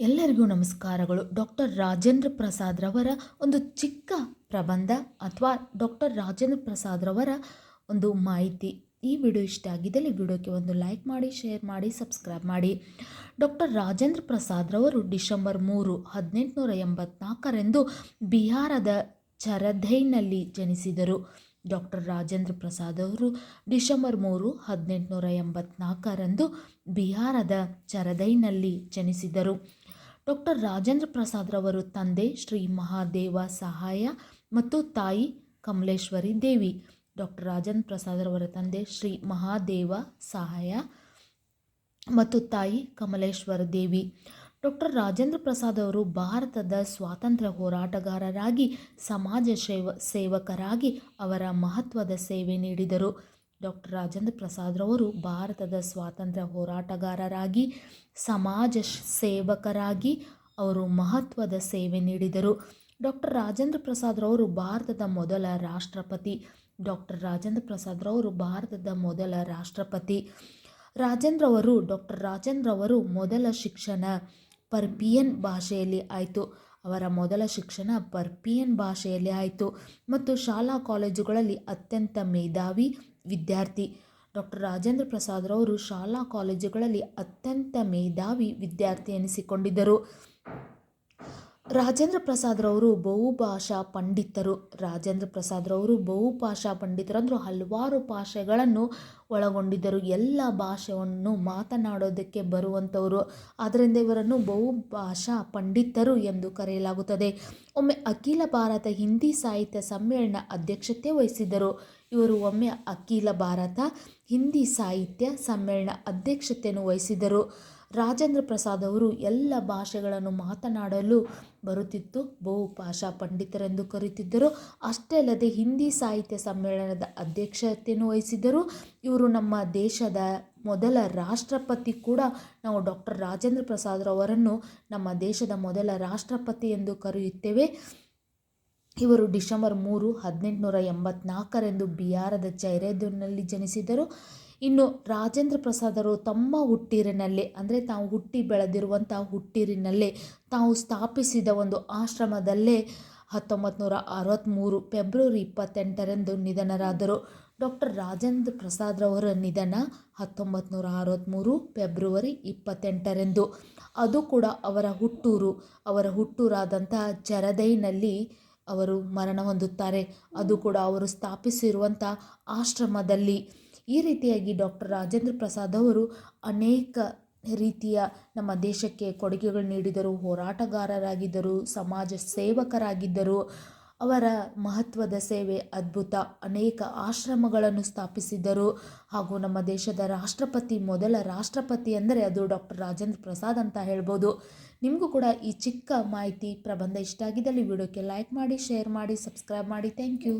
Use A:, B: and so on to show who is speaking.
A: ಎಲ್ಲರಿಗೂ ನಮಸ್ಕಾರಗಳು. ಡಾಕ್ಟರ್ ರಾಜೇಂದ್ರ ಪ್ರಸಾದ್ ರವರ ಒಂದು ಚಿಕ್ಕ ಪ್ರಬಂಧ ಅಥವಾ ಡಾಕ್ಟರ್ ರಾಜೇಂದ್ರ ಪ್ರಸಾದ್ ರವರ ಒಂದು ಮಾಹಿತಿ. ಈ ವಿಡಿಯೋ ಇಷ್ಟ ಆಗಿದ್ದಲ್ಲಿ ವಿಡಿಯೋಕ್ಕೆ ಒಂದು ಲೈಕ್ ಮಾಡಿ, ಶೇರ್ ಮಾಡಿ, ಸಬ್ಸ್ಕ್ರೈಬ್ ಮಾಡಿ. ಡಾಕ್ಟರ್ ರಾಜೇಂದ್ರ ಪ್ರಸಾದ್ ರವರು ಡಿಸೆಂಬರ್ ಮೂರು, ಹದಿನೆಂಟುನೂರ ಎಂಬತ್ನಾಲ್ಕರಂದು ಬಿಹಾರದ ಚರಧೈನಲ್ಲಿ ಜನಿಸಿದರು. ಡಾಕ್ಟರ್ ರಾಜೇಂದ್ರ ಪ್ರಸಾದ್ ಅವರು ಡಿಸೆಂಬರ್ ಮೂರು, ಹದಿನೆಂಟುನೂರ ಎಂಬತ್ನಾಲ್ಕರಂದು ಬಿಹಾರದ ಚರದೈನಲ್ಲಿ ಜನಿಸಿದರು. ಡಾಕ್ಟರ್ ರಾಜೇಂದ್ರ ಪ್ರಸಾದ್ ರವರು ತಂದೆ ಶ್ರೀ ಮಹಾದೇವ ಸಹಾಯ ಮತ್ತು ತಾಯಿ ಕಮಲೇಶ್ವರಿ ದೇವಿ. ಡಾಕ್ಟರ್ ರಾಜೇಂದ್ರ ಪ್ರಸಾದ್ ರವರ ತಂದೆ ಶ್ರೀ ಮಹಾದೇವ ಸಹಾಯ ಮತ್ತು ತಾಯಿ ಕಮಲೇಶ್ವರ ದೇವಿ. ಡಾಕ್ಟರ್ ರಾಜೇಂದ್ರ ಪ್ರಸಾದ್ ಅವರು ಭಾರತದ ಸ್ವಾತಂತ್ರ್ಯ ಹೋರಾಟಗಾರರಾಗಿ, ಸಮಾಜ ಸೇವ, ಸೇವಕರಾಗಿ ಅವರ ಮಹತ್ವದ ಸೇವೆ ನೀಡಿದರು. ಡಾಕ್ಟರ್ ರಾಜೇಂದ್ರ ಪ್ರಸಾದ್ರವರು ಭಾರತದ ಸ್ವಾತಂತ್ರ್ಯ ಹೋರಾಟಗಾರರಾಗಿ, ಸಮಾಜ ಸೇವಕರಾಗಿ ಅವರು ಮಹತ್ವದ ಸೇವೆ ನೀಡಿದರು. ಡಾಕ್ಟರ್ ರಾಜೇಂದ್ರ ಪ್ರಸಾದ್ರವರು ಭಾರತದ ಮೊದಲ ರಾಷ್ಟ್ರಪತಿ ಡಾಕ್ಟರ್ ರಾಜೇಂದ್ರ ಪ್ರಸಾದ್ ರವರು ಭಾರತದ ಮೊದಲ ರಾಷ್ಟ್ರಪತಿ. ರಾಜೇಂದ್ರ ಅವರು ಡಾಕ್ಟರ್ ರಾಜೇಂದ್ರ ಅವರು ಮೊದಲ ಶಿಕ್ಷಣ ಪರ್ಪಿಯನ್ ಭಾಷೆಯಲ್ಲಿ ಆಯಿತು. ಅವರ ಮೊದಲ ಶಿಕ್ಷಣ ಪರ್ಪಿಯನ್ ಭಾಷೆಯಲ್ಲಿ ಆಯಿತು ಮತ್ತು ಶಾಲಾ ಕಾಲೇಜುಗಳಲ್ಲಿ ಅತ್ಯಂತ ಮೇಧಾವಿ ವಿದ್ಯಾರ್ಥಿ. ಡಾಕ್ಟರ್ ರಾಜೇಂದ್ರ ಪ್ರಸಾದ್ರವರು ಶಾಲಾ ಕಾಲೇಜುಗಳಲ್ಲಿ ಅತ್ಯಂತ ಮೇಧಾವಿ ವಿದ್ಯಾರ್ಥಿ ಎನಿಸಿಕೊಂಡಿದ್ದರು. ರಾಜೇಂದ್ರ ಪ್ರಸಾದ್ರವರು ಬಹುಭಾಷಾ ಪಂಡಿತರು. ರಾಜೇಂದ್ರ ಪ್ರಸಾದ್ರವರು ಬಹುಭಾಷಾ ಪಂಡಿತರು ಅಂದರು ಹಲವಾರು ಭಾಷೆಗಳನ್ನು ಒಳಗೊಂಡಿದ್ದರು. ಎಲ್ಲ ಭಾಷೆಯನ್ನು ಮಾತನಾಡೋದಕ್ಕೆ ಬರುವಂಥವರು. ಆದ್ದರಿಂದ ಇವರನ್ನು ಬಹುಭಾಷಾ ಪಂಡಿತರು ಎಂದು ಕರೆಯಲಾಗುತ್ತದೆ. ಒಮ್ಮೆ ಅಖಿಲ ಭಾರತ ಹಿಂದಿ ಸಾಹಿತ್ಯ ಸಮ್ಮೇಳನ ಅಧ್ಯಕ್ಷತೆ ವಹಿಸಿದ್ದರು. ಇವರು ಒಮ್ಮೆ ಅಖಿಲ ಭಾರತ ಹಿಂದಿ ಸಾಹಿತ್ಯ ಸಮ್ಮೇಳನ ಅಧ್ಯಕ್ಷತೆಯನ್ನು ವಹಿಸಿದರು ರಾಜೇಂದ್ರ ಪ್ರಸಾದ್ ಅವರು ಎಲ್ಲ ಭಾಷೆಗಳನ್ನು ಮಾತನಾಡಲು ಬರುತ್ತಿತ್ತು. ಬಹುಭಾಷಾ ಪಂಡಿತರೆಂದು ಕರೆಯುತ್ತಿದ್ದರು. ಅಷ್ಟೇ ಅಲ್ಲದೆ ಹಿಂದಿ ಸಾಹಿತ್ಯ ಸಮ್ಮೇಳನದ ಅಧ್ಯಕ್ಷತೆಯನ್ನು ವಹಿಸಿದ್ದರು. ಇವರು ನಮ್ಮ ದೇಶದ ಮೊದಲ ರಾಷ್ಟ್ರಪತಿ ಕೂಡ. ನಾವು ಡಾಕ್ಟರ್ ರಾಜೇಂದ್ರ ಪ್ರಸಾದ್ ರವರನ್ನು ನಮ್ಮ ದೇಶದ ಮೊದಲ ರಾಷ್ಟ್ರಪತಿ ಎಂದು ಕರೆಯುತ್ತೇವೆ. ಇವರು ಡಿಸೆಂಬರ್ ಮೂರು, ಹದಿನೆಂಟುನೂರ ಎಂಬತ್ನಾಲ್ಕರಂದು ಬಿಹಾರದ ಚೈರೇದುನಲ್ಲಿ ಜನಿಸಿದರು ಇನ್ನು ರಾಜೇಂದ್ರ ಪ್ರಸಾದರು ತಮ್ಮ ಹುಟ್ಟೀರಿನಲ್ಲೇ, ಅಂದರೆ ತಾವು ಹುಟ್ಟಿ ಬೆಳೆದಿರುವಂಥ ಹುಟ್ಟೀರಿನಲ್ಲೇ, ತಾವು ಸ್ಥಾಪಿಸಿದ ಒಂದು ಆಶ್ರಮದಲ್ಲೇ ಹತ್ತೊಂಬತ್ತು ನೂರ ಅರವತ್ತ್ಮೂರು ಫೆಬ್ರವರಿ ಇಪ್ಪತ್ತೆಂಟರಂದು ನಿಧನರಾದರು. ಡಾಕ್ಟರ್ ರಾಜೇಂದ್ರ ಪ್ರಸಾದ್ ರವರ ನಿಧನ ಹತ್ತೊಂಬತ್ತು ನೂರ ಅರವತ್ತ್ಮೂರು ಫೆಬ್ರವರಿ ಇಪ್ಪತ್ತೆಂಟರಂದು. ಅದು ಕೂಡ ಅವರ ಹುಟ್ಟೂರು, ಅವರ ಹುಟ್ಟೂರಾದಂಥ ಜರದೈನಲ್ಲಿ ಅವರು ಮರಣ ಹೊಂದುತ್ತಾರೆ. ಅದು ಕೂಡ ಅವರು ಸ್ಥಾಪಿಸಿರುವಂಥ ಆಶ್ರಮದಲ್ಲಿ. ಈ ರೀತಿಯಾಗಿ ಡಾಕ್ಟರ್ ರಾಜೇಂದ್ರ ಪ್ರಸಾದ್ ಅವರು ಅನೇಕ ರೀತಿಯ ನಮ್ಮ ದೇಶಕ್ಕೆ ಕೊಡುಗೆಗಳು ನೀಡಿದರು, ಹೋರಾಟಗಾರರಾಗಿದ್ದರು, ಸಮಾಜ ಸೇವಕರಾಗಿದ್ದರು. ಅವರ ಮಹತ್ವದ ಸೇವೆ ಅದ್ಭುತ. ಅನೇಕ ಆಶ್ರಮಗಳನ್ನು ಸ್ಥಾಪಿಸಿದ್ದರು. ಹಾಗೂ ನಮ್ಮ ದೇಶದ ರಾಷ್ಟ್ರಪತಿ, ಮೊದಲ ರಾಷ್ಟ್ರಪತಿ ಅಂದರೆ ಅದು ಡಾಕ್ಟರ್ ರಾಜೇಂದ್ರ ಪ್ರಸಾದ್ ಅಂತ ಹೇಳ್ಬೋದು. ನಿಮಗೂ ಕೂಡ ಈ ಚಿಕ್ಕ ಮಾಹಿತಿ ಪ್ರಬಂಧ ಇಷ್ಟ ಆಗಿದ್ದಲ್ಲಿ ವಿಡಿಯೋಕ್ಕೆ ಲೈಕ್ ಮಾಡಿ ಶೇರ್ ಮಾಡಿ ಸಬ್ಸ್ಕ್ರೈಬ್ ಮಾಡಿ. Thank you